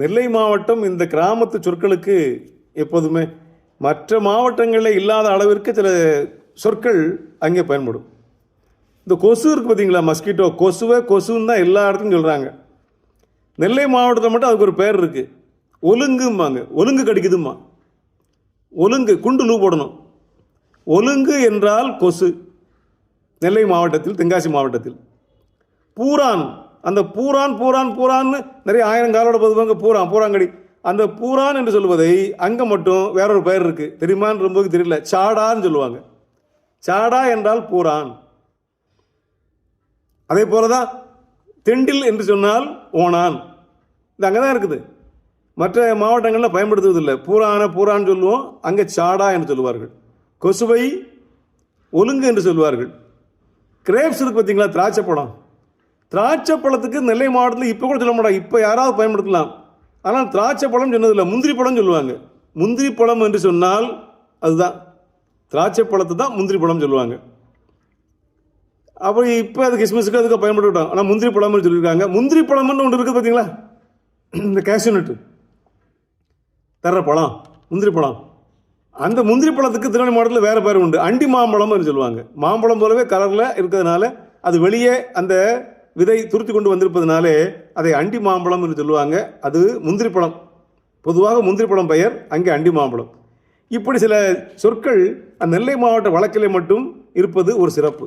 நெல்லை மாவட்டம் இந்த கிராமத்து சொற்களுக்கு எப்போதுமே மற்ற மாவட்டங்களில் இல்லாத அளவிற்கு சில சொற்கள் அங்கே பயன்படும். இந்த கொசு இருக்குது பார்த்தீங்களா? மஸ்கிட்டோ கொசுவை கொசுன்னு தான் எல்லா இடத்துலையும் சொல்கிறாங்க நெல்லை மாவட்டத்தில் மட்டும் அதுக்கு ஒரு பேர் இருக்குது ஒலுங்கும்பாங்க ஒலுங்கு கடிக்குதும்மா. ஒலுங்கு குண்டு லூ போடணும். ஒலுங்கு என்றால் கொசு. நெல்லை மாவட்டத்தில் தென்காசி மாவட்டத்தில். பூரான் அந்த பூரான் பூரான் பூரான்னு நிறைய ஆயிரம் காலோட பொதுவாங்க பூரான் பூராங்கடி. அந்த பூரான் என்று சொல்வதை அங்கே மட்டும் வேற ஒரு பெயர் இருக்குது தெரியுமான்னு ரொம்ப தெரியல. சாடான்னு சொல்லுவாங்க. சாடா என்றால் பூரான். அதே போல தான் தெண்டில் என்று சொன்னால் ஓணான். இது அங்கே தான் இருக்குது. மற்ற மாவட்டங்களில் பயன்படுத்துவதில்லை. பூரான பூரான்னு சொல்லுவோம். அங்கே சாடா என்று சொல்லுவார்கள். கொசுவை ஒழுங்கு என்று சொல்வார்கள் கிரேப்ஸ் இருக்கு பார்த்தீங்களா திராட்சை பழம். திராட்சை பழத்துக்கு நெல்லை மாவட்டத்தில் இப்போ கூட சொல்ல மாட்டாங்க. இப்போ யாராவது பயன்படுத்தலாம். ஆனால் திராட்சை பழம் சொன்னதில்லை. முந்திரி பழம் சொல்லுவாங்க. முந்திரி பழம் என்று சொன்னால் அதுதான். திராட்சை பழத்தை தான் முந்திரி பழம் சொல்லுவாங்க. அப்புறம் இப்போ அது கிறிஸ்மஸுக்கு அதுக்கு பயன்படுத்திட்டோம் ஆனால் முந்திரி பழம்னு சொல்லியிருக்காங்க. முந்திரி பழம்னு ஒன்று இருக்குது பார்த்தீங்களா இந்த கேஷ்யூ நட்டு தர்ற பழம் முந்திரி பழம் அந்த முந்திரி பழத்துக்கு திருநெல்வேலி மாவட்டத்தில் வேறு பேர் உண்டு. அண்டி மாம்பழம்னு சொல்லுவாங்க. மாம்பழம் போலவே கலரில் இருக்கிறதுனால அது வெளியே அந்த விதை துருத்தி கொண்டு வந்திருப்பதனாலே அதை அண்டி மாம்பழம் என்று சொல்லுவாங்க. அது முந்திரி பழம். பொதுவாக முந்திரி பழம் பெயர் அங்கே அண்டி மாம்பழம். இப்படி சில சொற்கள் அந்த நெல்லை மாவட்ட வழக்கிலே மட்டும் இருப்பது ஒரு சிறப்பு.